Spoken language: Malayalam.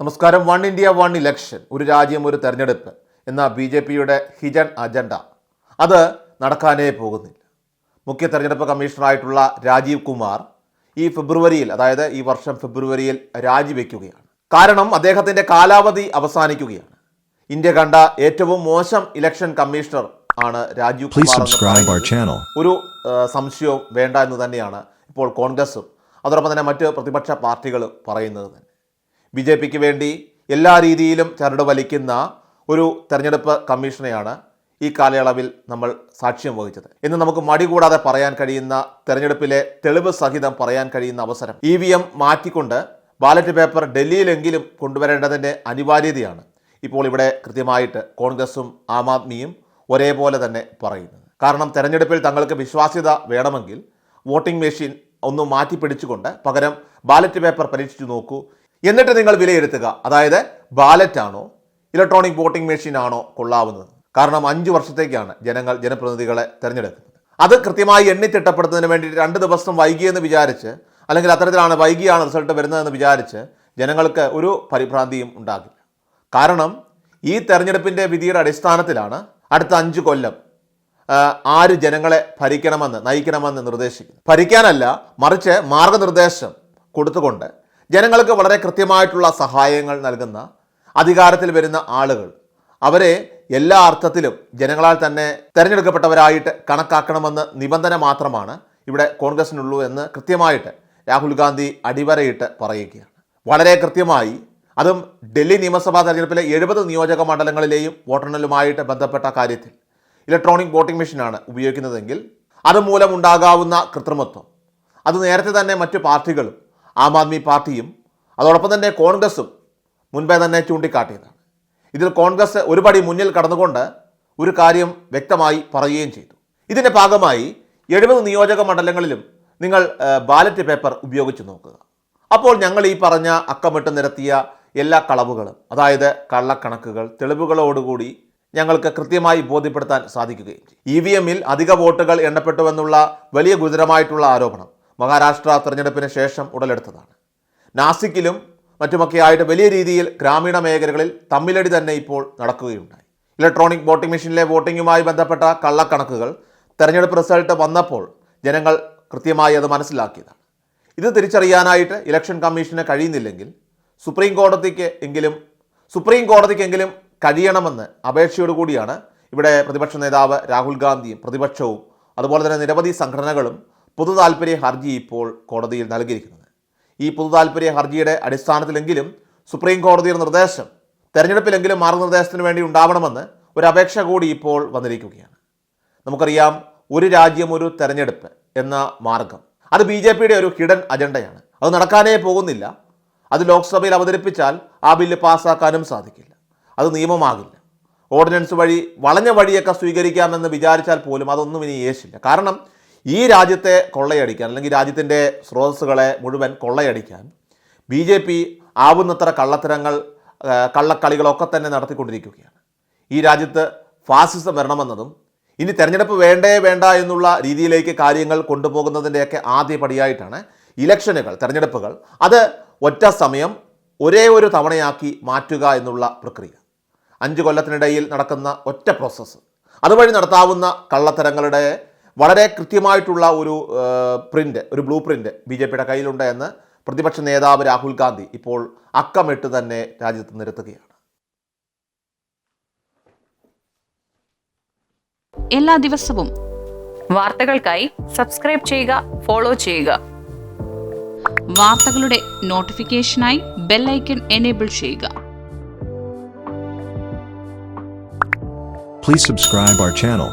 നമസ്കാരം. One India one election. ഒരു രാജ്യം ഒരു തെരഞ്ഞെടുപ്പ് എന്ന ബി ജെ പിയുടെ ഹിജൻ അജണ്ട. അത് നടക്കാനേ പോകുന്നില്ല. മുഖ്യ തെരഞ്ഞെടുപ്പ് കമ്മീഷണറായിട്ടുള്ള രാജീവ് കുമാർ ഈ ഫെബ്രുവരിയിൽ അതായത് ഈ വർഷം ഫെബ്രുവരിയിൽ രാജിവെക്കുകയാണ്. കാരണം അദ്ദേഹത്തിന്റെ കാലാവധി അവസാനിക്കുകയാണ്. ഇന്ത്യ കണ്ട ഏറ്റവും മോശം ഇലക്ഷൻ കമ്മീഷണർ ആണ് രാജീവ് കുമാർ. ഒരു സംശയവും വേണ്ട എന്ന് തന്നെയാണ് ഇപ്പോൾ കോൺഗ്രസും. അതോടൊപ്പം തന്നെ മറ്റ് പ്രതിപക്ഷ പാർട്ടികൾ പറയുന്നത് തന്നെ. ബി ജെ പിക്ക് വേണ്ടി എല്ലാ രീതിയിലും ചരട് വലിക്കുന്ന ഒരു തെരഞ്ഞെടുപ്പ് കമ്മീഷനെയാണ് ഈ കാലയളവിൽ നമ്മൾ സാക്ഷ്യം വഹിച്ചത്. ഇന്ന് നമുക്ക് മടി കൂടാതെ പറയാൻ കഴിയുന്ന തെരഞ്ഞെടുപ്പിലെ തെളിവ് സഹിതം പറയാൻ കഴിയുന്ന അവസരം ഇ വി എം മാറ്റിക്കൊണ്ട് ബാലറ്റ് പേപ്പർ ഡൽഹിയിലെങ്കിലും കൊണ്ടുവരേണ്ടതിന്റെ അനിവാര്യതയാണ് ഇപ്പോൾ ഇവിടെ കൃത്യമായിട്ട് കോൺഗ്രസും ആം ആദ്മിയും ഒരേപോലെ തന്നെ പറയുന്നത്. കാരണം തെരഞ്ഞെടുപ്പിൽ തങ്ങൾക്ക് വിശ്വാസ്യത വേണമെങ്കിൽ വോട്ടിംഗ് മെഷീൻ ഒന്ന് മാറ്റി പിടിച്ചുകൊണ്ട് പകരം ബാലറ്റ് പേപ്പർ പരീക്ഷിച്ചു നോക്കൂ എന്നിട്ട് നിങ്ങൾ വിലയിരുത്തുക. അതായത് ബാലറ്റ് ആണോ ഇലക്ട്രോണിക് വോട്ടിംഗ് മെഷീൻ ആണോ കൊള്ളാവുന്നത്. കാരണം അഞ്ച് വർഷത്തേക്കാണ് ജനങ്ങൾ ജനപ്രതിനിധികളെ തിരഞ്ഞെടുക്കുന്നത്. അത് കൃത്യമായി എണ്ണിത്തിട്ടപ്പെടുത്തുന്നതിന് വേണ്ടി രണ്ട് ദിവസം വൈകിയെന്ന് വിചാരിച്ച് അല്ലെങ്കിൽ അത്തരത്തിലാണ് വൈകിയാണ് റിസൾട്ട് വരുന്നതെന്ന് വിചാരിച്ച് ജനങ്ങൾക്ക് ഒരു പരിഭ്രാന്തിയും ഉണ്ടാകില്ല. കാരണം ഈ തെരഞ്ഞെടുപ്പിന്റെ വിധിയുടെ അടിസ്ഥാനത്തിലാണ് അടുത്ത അഞ്ച് കൊല്ലം ആര് ജനങ്ങളെ ഭരിക്കണമെന്ന് നയിക്കണമെന്ന് നിർദ്ദേശിക്കുന്നു ഭരിക്കാനല്ല മറിച്ച് മാർഗനിർദ്ദേശം കൊടുത്തുകൊണ്ട് ജനങ്ങൾക്ക് വളരെ കൃത്യമായിട്ടുള്ള സഹായങ്ങൾ നൽകുന്ന അധികാരത്തിൽ വരുന്ന ആളുകൾ അവരെ എല്ലാ അർത്ഥത്തിലും ജനങ്ങളാൽ തന്നെ തിരഞ്ഞെടുക്കപ്പെട്ടവരായിട്ട് കണക്കാക്കണമെന്ന് നിബന്ധന മാത്രമാണ് ഇവിടെ കോൺഗ്രസിനുള്ളൂ എന്ന് കൃത്യമായിട്ട് രാഹുൽ ഗാന്ധി അടിവരയിട്ട് പറയുകയാണ്. വളരെ കൃത്യമായി അതും ഡൽഹി നിയമസഭാ തെരഞ്ഞെടുപ്പിലെ എഴുപത് നിയോജക മണ്ഡലങ്ങളിലെയും വോട്ടെണ്ണലുമായിട്ട് ബന്ധപ്പെട്ട കാര്യത്തിൽ ഇലക്ട്രോണിക് വോട്ടിംഗ് മെഷീനാണ് ഉപയോഗിക്കുന്നതെങ്കിൽ അതുമൂലം ഉണ്ടാകാവുന്ന കൃത്രിമത്വം. അത് നേരത്തെ തന്നെ മറ്റു പാർട്ടികളും ആം ആദ്മി പാർട്ടിയും അതോടൊപ്പം തന്നെ കോൺഗ്രസും മുൻപേ തന്നെ ചൂണ്ടിക്കാട്ടിയതാണ്. ഇതിൽ കോൺഗ്രസ് ഒരുപടി മുന്നിൽ കടന്നുകൊണ്ട് ഒരു കാര്യം വ്യക്തമായി പറയുകയും ചെയ്തു. ഇതിന്റെ ഭാഗമായി എഴുപത് നിയോജക മണ്ഡലങ്ങളിലും നിങ്ങൾ ബാലറ്റ് പേപ്പർ ഉപയോഗിച്ച് നോക്കുക. അപ്പോൾ ഞങ്ങൾ ഈ പറഞ്ഞ അക്കമിട്ട് നിരത്തിയ എല്ലാ കളവുകളും അതായത് കള്ളക്കണക്കുകൾ തെളിവുകളോടുകൂടി ഞങ്ങൾക്ക് കൃത്യമായി ബോധ്യപ്പെടുത്താൻ സാധിക്കുകയും ചെയ്യും ഇ വി എമ്മിൽ അധിക വോട്ടുകൾ എണ്ണപ്പെട്ടുവെന്നുള്ള വലിയ ഗുരുതരമായിട്ടുള്ള ആരോപണം മഹാരാഷ്ട്ര തെരഞ്ഞെടുപ്പിന് ശേഷം ഉടലെടുത്തതാണ്. നാസിക്കിലും മറ്റുമൊക്കെ ആയിട്ട് വലിയ രീതിയിൽ ഗ്രാമീണ മേഖലകളിൽ തമ്മിലടി തന്നെ ഇപ്പോൾ നടക്കുകയുണ്ടായി. ഇലക്ട്രോണിക് വോട്ടിംഗ് മെഷീനിലെ വോട്ടിങ്ങുമായി ബന്ധപ്പെട്ട കള്ളക്കണക്കുകൾ തെരഞ്ഞെടുപ്പ് റിസൾട്ട് വന്നപ്പോൾ ജനങ്ങൾ കൃത്യമായി അത് മനസ്സിലാക്കിയതാണ്. ഇത് തിരിച്ചറിയാനായിട്ട് ഇലക്ഷൻ കമ്മീഷന് കഴിയുന്നില്ലെങ്കിൽ സുപ്രീം കോടതിക്ക് എങ്കിലും സുപ്രീം കോടതിക്കെങ്കിലും കഴിയണമെന്ന് അപേക്ഷയോടുകൂടിയാണ് ഇവിടെ പ്രതിപക്ഷ നേതാവ് രാഹുൽ ഗാന്ധിയും പ്രതിപക്ഷവും അതുപോലെ തന്നെ നിരവധി സംഘടനകളും പൊതു താൽപ്പര്യ ഹർജി ഇപ്പോൾ കോടതിയിൽ നൽകിയിരിക്കുന്നത്. ഈ പൊതു താൽപ്പര്യ ഹർജിയുടെ അടിസ്ഥാനത്തിലെങ്കിലും സുപ്രീം കോടതിയുടെ നിർദ്ദേശം തെരഞ്ഞെടുപ്പിലെങ്കിലും മാർഗനിർദ്ദേശത്തിന് വേണ്ടി ഉണ്ടാവണമെന്ന് ഒരു അപേക്ഷ കൂടി ഇപ്പോൾ വന്നിരിക്കുകയാണ്. നമുക്കറിയാം ഒരു രാജ്യം ഒരു തെരഞ്ഞെടുപ്പ് എന്ന മാർഗം. അത് ബി ജെ പിയുടെ ഒരു ഹിഡൻ അജണ്ടയാണ്. അത് നടക്കാനേ പോകുന്നില്ല. അത് ലോക്സഭയിൽ അവതരിപ്പിച്ചാൽ ആ ബില്ല് പാസ്സാക്കാനും സാധിക്കില്ല. അത് നിയമമാകില്ല. ഓർഡിനൻസ് വഴി വളഞ്ഞ വഴിയൊക്കെ സ്വീകരിക്കാമെന്ന് വിചാരിച്ചാൽ പോലും അതൊന്നും ഇനി യേശില്ല. കാരണം ഈ രാജ്യത്തെ കൊള്ളയടിക്കാൻ അല്ലെങ്കിൽ രാജ്യത്തിന്റെ സ്രോതസ്സുകളെ മുഴുവൻ കൊള്ളയടിക്കാൻ ബി ജെ പി ആവുന്നത്ര കള്ളത്തരങ്ങൾ കള്ളക്കളികളൊക്കെ തന്നെ നടത്തിക്കൊണ്ടിരിക്കുകയാണ്. ഈ രാജ്യത്ത് ഫാസിസം വരണമെന്നതും ഇനി തെരഞ്ഞെടുപ്പ് വേണ്ടേ വേണ്ട എന്നുള്ള രീതിയിലേക്ക് കാര്യങ്ങൾ കൊണ്ടുപോകുന്നതിന്റെയൊക്കെ ആദ്യ പടിയായിട്ടാണ് ഇലക്ഷനുകൾ തെരഞ്ഞെടുപ്പുകൾ. അത് ഒറ്റ സമയം ഒരേ ഒരു തവണയാക്കി മാറ്റുക എന്നുള്ള പ്രക്രിയ. അഞ്ച് കൊല്ലത്തിനിടയിൽ നടക്കുന്ന ഒറ്റ പ്രോസസ്സ് അതുവഴി നടത്താവുന്ന കള്ളത്തരങ്ങളുടെ വളരെ കൃത്യമായിട്ടുള്ള ഒരു പ്രിന്റ് ഒരു ബ്ലൂ പ്രിന്റ് ബി ജെ പിയുടെ കയ്യിലുണ്ട് എന്ന് പ്രതിപക്ഷ നേതാവ് രാഹുൽ ഗാന്ധി ഇപ്പോൾ അക്കമിട്ട് തന്നെ രാജ്യത്ത് നിരത്തുകയാണ്. എല്ലാ ദിവസവും വാർത്തകൾക്കായി സബ്സ്ക്രൈബ് ചെയ്യുക ഫോളോ ചെയ്യുക. വാർത്തകളുടെ നോട്ടിഫിക്കേഷനായി ബെല്ലൈക്കൺ എനേബിൾ ചെയ്യുക. Please subscribe our channel.